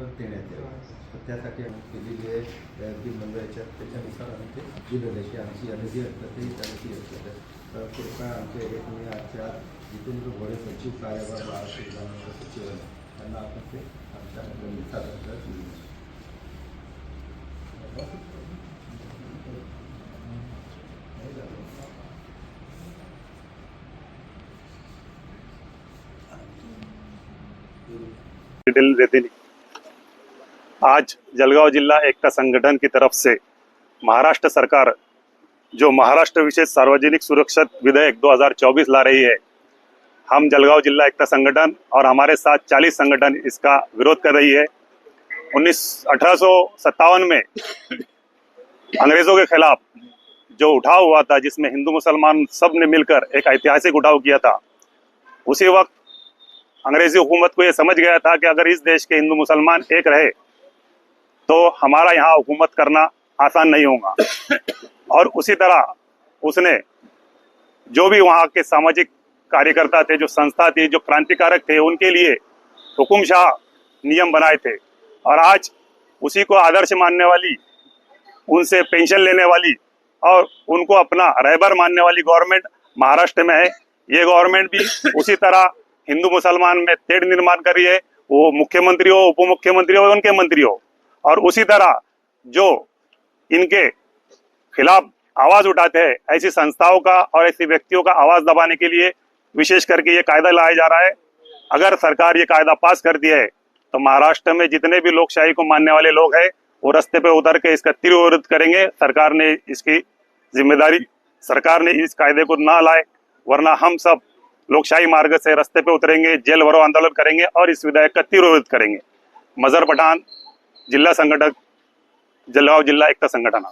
एक मी आजच्या आज जितेंद्र सचिव विधानसभा सचिव आमच्या डिटेल देते आज जलगांव जिला एकता संगठन की तरफ़ से महाराष्ट्र सरकार, जो महाराष्ट्र विशेष सार्वजनिक सुरक्षा विधेयक 2024 ला रही है, हम जलगांव जिला एकता संगठन और हमारे साथ 40 संगठन इसका विरोध कर रही है। उन्नीस, अठारह में अंग्रेज़ों के खिलाफ जो उठाव हुआ था, जिसमें हिंदू मुसलमान सबने मिलकर एक ऐतिहासिक उठाव किया था, उसी वक्त अंग्रेज़ी हुकूमत को यह समझ गया था कि अगर इस देश के हिंदू मुसलमान एक रहे तो हमारा यहाँ हुकूमत करना आसान नहीं होगा। और उसी तरह उसने जो भी वहाँ के सामाजिक कार्यकर्ता थे, जो संस्था थी, जो क्रांतिकारक थे, उनके लिए हुकुमशाह नियम बनाए थे। और आज उसी को आदर्श मानने वाली, उनसे पेंशन लेने वाली और उनको अपना रहबर मानने वाली गवर्नमेंट महाराष्ट्र में है। ये गवर्नमेंट भी उसी तरह हिंदू मुसलमान में तेढ़ निर्माण कर रही है। वो मुख्यमंत्री हो उप मुख्यमंत्री हो उनके मंत्री हो। और उसी तरह जो इनके खिलाफ आवाज़ उठाते हैं, ऐसी संस्थाओं का और ऐसी व्यक्तियों का आवाज़ दबाने के लिए विशेष करके ये कायदा लाया जा रहा है। अगर सरकार ये कायदा पास करती है तो महाराष्ट्र में जितने भी लोकशाही को मानने वाले लोग हैं, वो रास्ते पे उतर के इसका तीव्र विरोध करेंगे। सरकार ने इसकी ज़िम्मेदारी, सरकार ने इस कायदे को ना लाए, वरना हम सब लोकशाही मार्ग से रास्ते पे उतरेंगे, जेल भरो आंदोलन करेंगे और इस विधेयक का तीव्र विरोध करेंगे। मजर पठान जिल्हा संघटक जळगाव जिल्हा एकता संघटना.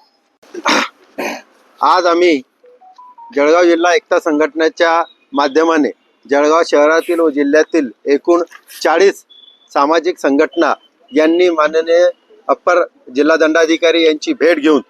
आज आम्ही जळगाव जिल्हा एकता संघटनेच्या माध्यमाने जळगाव शहरातील व जिल्ह्यातील एकूण चाळीस सामाजिक संघटना यांनी माननीय अप्पर जिल्हा दंडाधिकारी यांची भेट घेऊन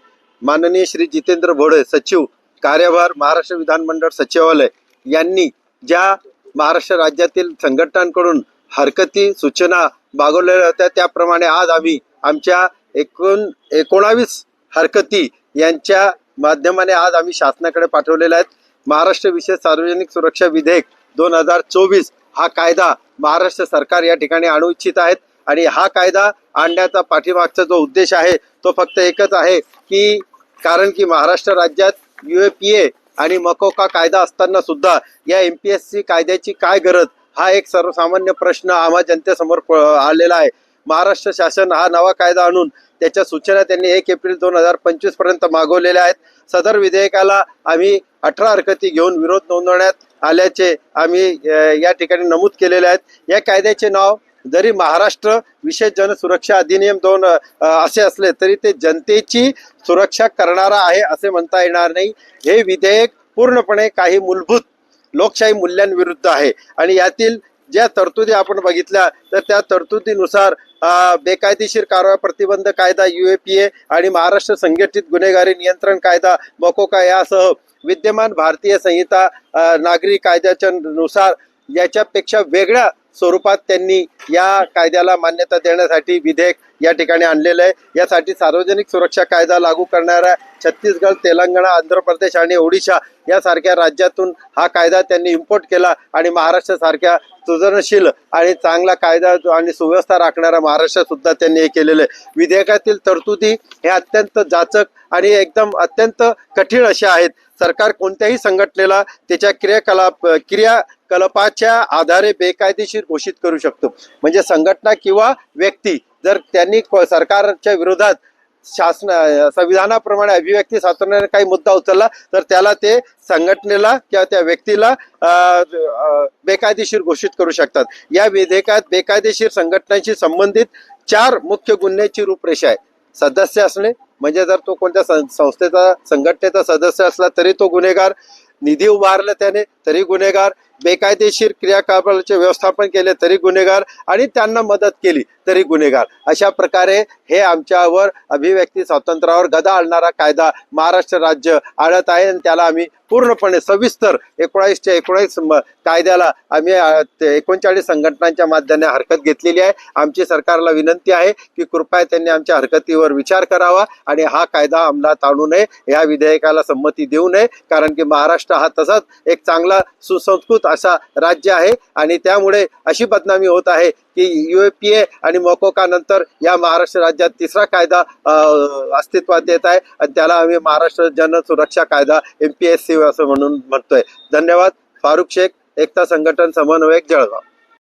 माननीय श्री जितेंद्र भोळे सचिव कार्यभार महाराष्ट्र विधानमंडळ सचिवालय यांनी ज्या महाराष्ट्र राज्यातील संघटनांकडून हरकती सूचना मागवलेल्या होत्या त्याप्रमाणे आज आम्ही आमच्या एकूण एकोणावीस हरकती यांच्या माध्यमाने आज आम्ही शासनाकडे पाठवलेल्या आहेत. महाराष्ट्र विशेष सार्वजनिक सुरक्षा विधेयक दोन हजार चोवीस हा कायदा महाराष्ट्र सरकार या ठिकाणी आणू इच्छित आहेत. आणि हा कायदा आणण्याचा पाठीमागचा जो उद्देश आहे तो फक्त एकच आहे की कारण की महाराष्ट्र राज्यात यू ए पी ए आणि मकोका कायदा असताना सुद्धा या एम पी एस सी कायद्याची काय गरज हा एक सर्वसामान्य प्रश्न आम्हा जनतेसमोर आलेला आहे. महाराष्ट्र शासन हा नवा कायदा आणून त्याच्या सूचना त्यांनी एक एप्रिल दोन हजार पंचवीसपर्यंत मागवलेल्या आहेत. सदर विधेयकाला आम्ही अठरा हरकती घेऊन विरोध नोंदवण्यात आल्याचे आम्ही या ठिकाणी नमूद केलेले आहेत. या कायद्याचे नाव जरी महाराष्ट्र विशेष जनसुरक्षा अधिनियम दोन असे असले तरी ते जनतेची सुरक्षा करणारा आहे असे म्हणता येणार नाही. हे विधेयक पूर्णपणे काही मूलभूत लोकशाही मूल्यांविरुद्ध आहे आणि यातील ज्या तरतुदी आपण बघितल्या तर त्या तरतुदीनुसार बेकायदेशीर कारवाई प्रतिबंध कायदा युएपीए आणि महाराष्ट्र संघटित गुन्हेगारी नियंत्रण कायदा मकोका यासह विद्यमान भारतीय संहिता नागरी कायद्याच्या नुसार याच्यापेक्षा वेगळ्या स्वरूपात त्यांनी या कायद्याला मान्यता देण्यासाठी विधेयक या ठिकाणी आणलेलं आहे. यासाठी सार्वजनिक सुरक्षा कायदा लागू करणाऱ्या छत्तीसगड तेलंगणा आंध्र प्रदेश आणि ओडिशा यासारख्या राज्यातून हा कायदा त्यांनी इम्पोर्ट केला आणि महाराष्ट्रासारख्या सृजनशील आणि चांगला कायदा आणि सुव्यवस्था राखणारा महाराष्ट्र सुद्धा त्यांनी हे केलेलं आहे. विधेयकातील तरतुदी हे अत्यंत जाचक आणि एकदम अत्यंत कठीण अशा आहेत. सरकार कोणत्याही संघटनेला त्याच्या क्रियाकलाप क्रियाकलापाच्या आधारे बेकायदेशीर घोषित करू शकतो. म्हणजे संघटना किंवा व्यक्ती जर त्यांनी सरकारच्या विरोधात शासन संविधानाप्रमाणे अभिव्यक्ती स्वातंत्र्याने काही मुद्दा उचलला तर त्याला ते संघटनेला किंवा त्या व्यक्तीला बेकायदेशीर घोषित करू शकतात. या विधेयकात बेकायदेशीर संघटनांशी संबंधित चार मुख्य गुन्ह्याची रूपरेषा आहे. सदस्य असणे म्हणजे जर तो कोणत्या सं- संस्थेचा संघटनेचा सदस्य असला तरी तो गुन्हेगार. निधी उभारला त्याने तरी गुन्हेगार. बेकायदेशीर क्रियाकलापाचे व्यवस्थापन केले तरी गुन्हेगार आणि त्यांना मदत केली तरी गुन्हेगार. अशा प्रकारे हे आमच्यावर अभिव्यक्ती स्वातंत्र्यावर गदा आणणारा कायदा महाराष्ट्र राज्य आणत आहे आणि त्याला आम्ही पूर्णपणे सविस्तर एकोणावीसच्या एकोणावीस कायद्याला आम्ही ते एकोणचाळीस संघटनांच्या माध्यमाने हरकत घेतलेली आहे. आमची सरकारला विनंती आहे की कृपया त्यांनी आमच्या हरकतीवर विचार करावा आणि हा कायदा अंमलात आणू नये. या विधेयकाला संमती देऊ नये. कारण की महाराष्ट्र हा तसाच एक चांगला सुसंस्कृत असा राज्य आहे आणि त्यामुळे अशी बदनामी होत आहे की युएपीए आणि मोकोका नंतर या महाराष्ट्र राज्यात तिसरा कायदा अस्तित्वात येत आहे आणि त्याला आम्ही महाराष्ट्र जन सुरक्षा कायदा एम पी एस सी असं म्हणून म्हणतोय. धन्यवाद. फारुख शेख एकता संघटन समन्वयक जळगाव.